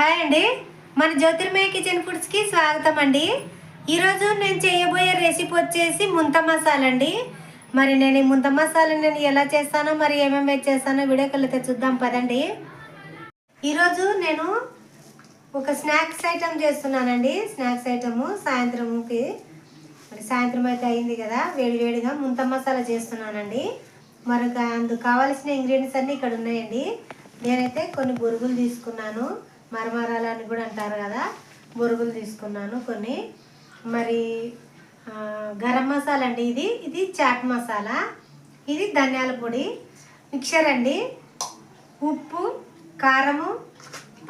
Hi అండి. మన జ్యోతిర్మయ kitchen ఫుడ్స్కి స్వాగతం అండి ఈరోజు నేను చేయబోయే రెసిపీ వచ్చేసి ముంత మసాలా అండి మరి నేను ఈ ముంత మసాలా నేను ఎలా చేస్తానో మరి ఏమేమి చేస్తానో వీడియోకి చూద్దాం పదండి. ఈరోజు నేను ఒక స్నాక్స్ ఐటమ్ చేస్తున్నానండి. స్నాక్స్ ఐటము సాయంత్రంకి మరి సాయంత్రం అయితే అయింది కదా వేడి వేడిగా ముంత మసాలా చేస్తున్నానండి. మరొక అందుకు కావాల్సిన ఇంగ్రీడియంట్స్ అన్నీ ఇక్కడ ఉన్నాయండి. నేనైతే కొన్ని బొరుగులు తీసుకున్నాను. మరమరాలు అని కూడా అంటారు కదా. బొరుగులు తీసుకున్నాను కొన్ని. మరి గరం మసాలా అండి ఇది. ఇది చాట్ మసాలా. ఇది ధనియాల పొడి. మిక్చర్ అండి. ఉప్పు కారము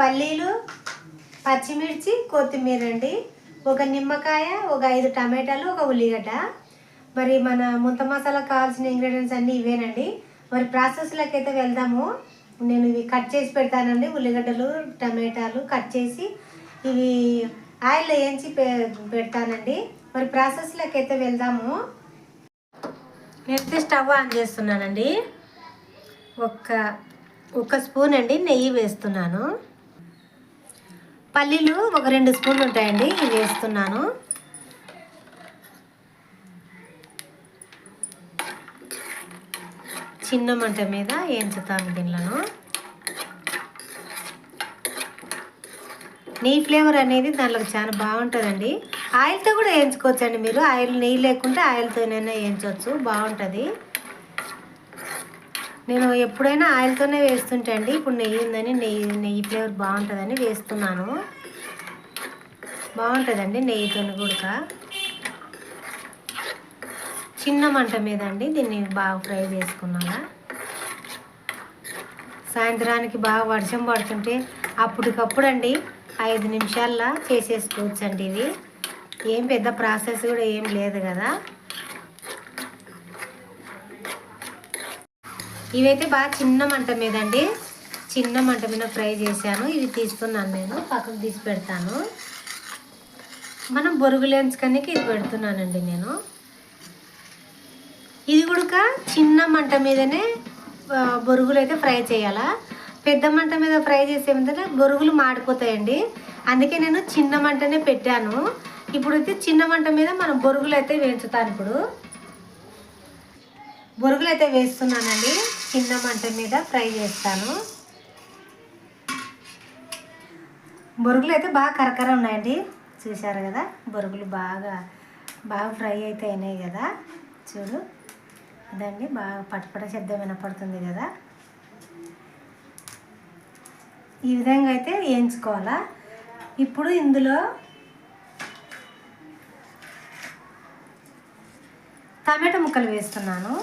పల్లీలు పచ్చిమిర్చి కొత్తిమీర అండి. ఒక నిమ్మకాయ ఒక ఐదు టమాటాలు ఒక ఉల్లిగడ్డ. మరి మన ముంత మసాలా కావాల్సిన ఇంగ్రీడియంట్స్ అన్నీ ఇవేనండి. మరి ప్రాసెస్లోకి అయితే వెళ్దాము. నేను ఇవి కట్ చేసి పెడతానండి. ఉల్లిగడ్డలు టమాటాలు కట్ చేసి ఇవి ఆయిల్ వేయించి పె పెడతానండి. మరి ప్రాసెస్లోకి అయితే వెళ్దాము. నేనైతే స్టవ్ ఆన్ చేస్తున్నానండి. ఒక్క ఒక స్పూన్ అండి నెయ్యి వేస్తున్నాను. పల్లీలు ఒక రెండు స్పూన్లు ఉంటాయండి ఇవి వేస్తున్నాను. చిన్న మంట మీద వేయించుతాను దీనిలను. నెయ్యి ఫ్లేవర్ అనేది దాంట్లో చాలా బాగుంటుందండి. ఆయిల్తో కూడా వేయించుకోవచ్చండి మీరు. ఆయిల్ నెయ్యి లేకుంటే ఆయిల్తోనైనా వేయించవచ్చు బాగుంటుంది. నేను ఎప్పుడైనా ఆయిల్తోనే వేస్తుంటే అండి ఇప్పుడు నెయ్యి ఉందని నెయ్యి నెయ్యి ఫ్లేవర్ బాగుంటుందని వేస్తున్నాను. బాగుంటుందండి నెయ్యితో కూడా చిన్న మంట మీద అండి దీన్ని బాగా ఫ్రై చేసుకున్నాగా సాయంత్రానికి బాగా వర్షం పడుతుంటే అప్పటికప్పుడు అండి ఐదు నిమిషాల్లో చేసేసుకోవచ్చు అండి ఇది ఏం పెద్ద ప్రాసెస్ కూడా ఏం లేదు కదా. ఇవైతే బాగా చిన్న మంట మీద అండి చిన్న మంట మీద ఫ్రై చేశాను. ఇవి తీస్తున్నాను నేను పక్కకు తీసి పెడతాను. మనం బొరుగులు ఎంచుకనికి ఇది పెడుతున్నానండి నేను. ఇది కూడా చిన్న మంట మీదనే బొరుగులు అయితే ఫ్రై చేయాలా? పెద్ద మంట మీద ఫ్రై చేసే బొరుగులు మాడిపోతాయండి. అందుకే నేను చిన్న మంటనే పెట్టాను. ఇప్పుడైతే చిన్న మంట మీద మనం బొరుగులు అయితే వేయించుతాను ఇప్పుడు. బొరుగులు అయితే వేస్తున్నానండి. చిన్న మంట మీద ఫ్రై చేస్తాను. బొరుగులు అయితే బాగా కరకర ఉన్నాయండి. చూశారు కదా? బొరుగులు బాగా బాగా ఫ్రై అయితే అయినాయి కదా? చూడు. అదండి బాగా పటపట శబ్దం వినపడుతుంది కదా. ఈ విధంగా అయితే వేయించుకోవాలా? ఇప్పుడు ఇందులో టమాటా ముక్కలు వేస్తున్నాను.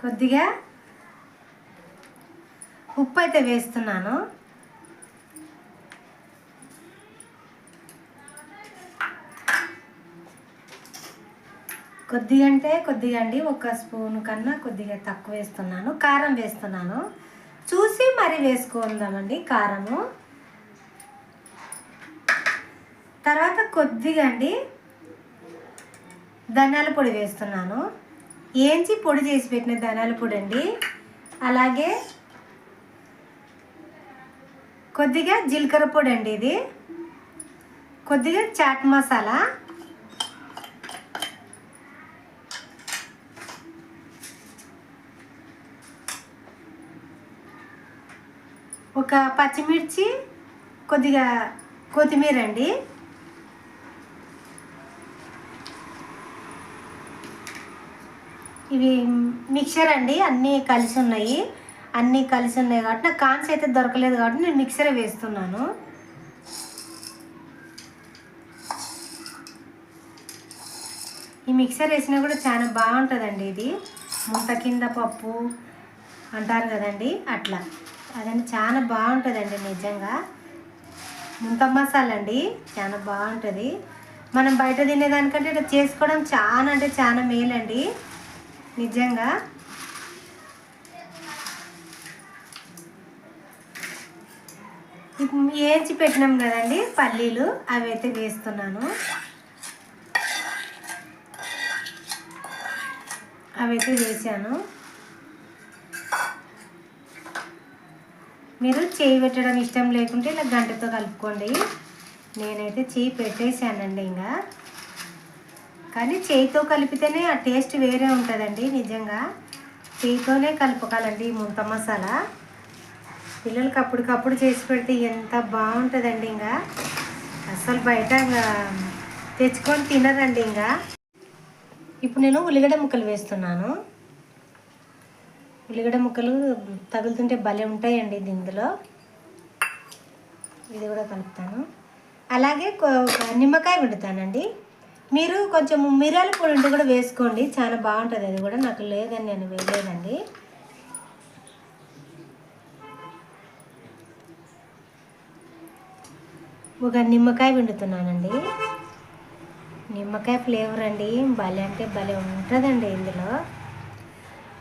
కొద్దిగా ఉప్పు అయితే వేస్తున్నాను. కొద్దిగా అంటే కొద్దిగా అండి ఒక స్పూన్ కన్నా కొద్దిగా తక్కువ వేస్తున్నాను కారం వేస్తున్నాను. చూసి మరి వేసుకుందామండి కారము. తర్వాత కొద్దిగా అండి ధనియాల పొడి వేస్తున్నాను. ఏంచి పొడి చేసి పెట్టిన ధనియాల పొడి అండి. అలాగే కొద్దిగా జీలకర్ర పొడి అండి ఇది. కొద్దిగా చాట్ మసాలా. ఒక పచ్చిమిర్చి కొద్దిగా కొత్తిమీర అండి. ఇవి మిక్చర్ అండి అన్నీ కలిసి ఉన్నాయి. అన్నీ కలిసి ఉన్నాయి కాబట్టి నాకు కాన్స్ అయితే దొరకలేదు కాబట్టి నేను మిక్సరే వేస్తున్నాను. ఈ మిక్సర్ వేసినా కూడా చాలా బాగుంటుందండి ఇది. ముంత కింద పప్పు అంటారు కదండి అట్లా. అదండి చాలా బాగుంటుందండి నిజంగా. ముంత మసాలా అండి చాలా బాగుంటుంది. మనం బయట తినేదానికంటే ఇట్లా చేసుకోవడం చాలా అంటే చాలా మేలండి. నిజంగా. వేయించి పెట్టినాం కదండి పల్లీలు అవి అయితే వేస్తున్నాను. అవైతే వేసాను. మీరు చేయి పెట్టడం ఇష్టం లేకుంటే ఇలా గంటతో కలుపుకోండి. నేనైతే చేయి పెట్టేశానండి ఇంకా. కానీ చేయితో కలిపితేనే ఆ టేస్ట్ వేరే ఉంటుందండి నిజంగా. చేయితోనే కలుపుకోవాలండి ముంత మసాలా. పిల్లలకి అప్పటికప్పుడు చేసి పెడితే ఎంత బాగుంటుందండి ఇంకా. అసలు బయట ఇంకా తెచ్చుకొని తినరండి ఇంకా. ఇప్పుడు నేను ఉల్లిగడ్డ ముక్కలు వేస్తున్నాను. ఉల్లిగడ్డ ముక్కలు తగులుతుంటే భలే ఉంటాయండి ఇది ఇందులో. ఇది కూడా కలుపుతాను. అలాగే నిమ్మకాయ వండుతానండి మీరు కొంచెం మిరియాల పొడి ఉంటే కూడా వేసుకోండి. చాలా బాగుంటుంది. అది కూడా నాకు లేదని నేను వేయలేదండి. ఒక నిమ్మకాయ పిండుతున్నానండి. నిమ్మకాయ ఫ్లేవర్ అండి. భలే అంటే భలే ఉంటుందండి ఇందులో.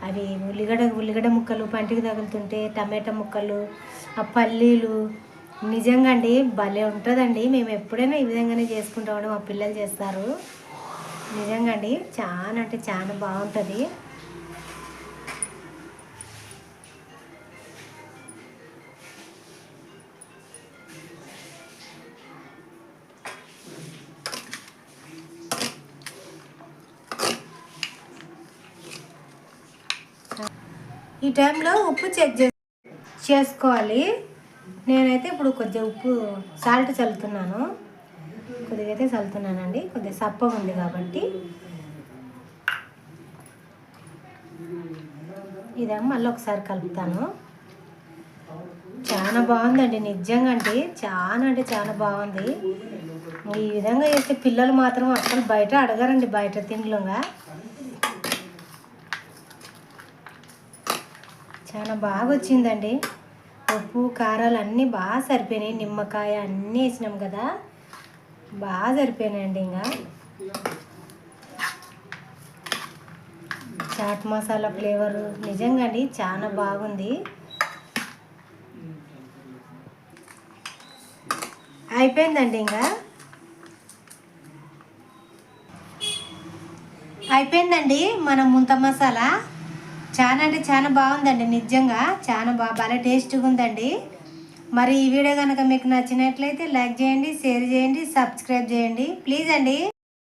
అవి ఉల్లిగడ్డ ఉల్లిగడ్డ ముక్కలు పంటికి తగులుతుంటే టమాటా ముక్కలు ఆ పల్లీలు నిజంగా అండి భలే ఉంటుందండి. మేము ఎప్పుడైనా ఈ విధంగానే చేసుకుంటామని మా పిల్లలు చేస్తారు. నిజంగా అండి చాలా అంటే చాలా బాగుంటుంది. ఈ టైంలో ఉప్పు చెక్ చే చేసుకోవాలి. నేనైతే ఇప్పుడు కొద్దిగా ఉప్పు సాల్ట్ చల్లుతున్నాను. కొద్దిగా అయితే చల్లుతున్నానండి. కొద్దిగా సప్పగా ఉంది కాబట్టి. ఇదేమో మళ్ళీ ఒకసారి కలుపుతాను. చాలా బాగుందండి నిజంగా అంటే చాలా అంటే చాలా బాగుంది. ఈ విధంగా చేస్తే పిల్లలు మాత్రం అసలు బయట అడగరండి బయట తిండ్లుగా చాలా బాగా వచ్చిందండి ఉప్పు కారాలు అన్నీ బాగా సరిపోయినాయి. నిమ్మకాయ అన్నీ వేసినాం కదా. బాగా సరిపోయినాయండి ఇంకా. చాట్ మసాలా ఫ్లేవరు నిజంగా అండి చాలా బాగుంది. అయిపోయిందండి ఇంకా. అయిపోయిందండి మన ముంత మసాలా. చాలా అంటే చాలా బాగుందండి నిజంగా. చాలా బాగా భలే టేస్ట్గా ఉందండి. మరి ఈ వీడియో కనుక మీకు నచ్చినట్లయితే లైక్ చేయండి షేర్ చేయండి సబ్స్క్రైబ్ చేయండి. ప్లీజ్ అండి.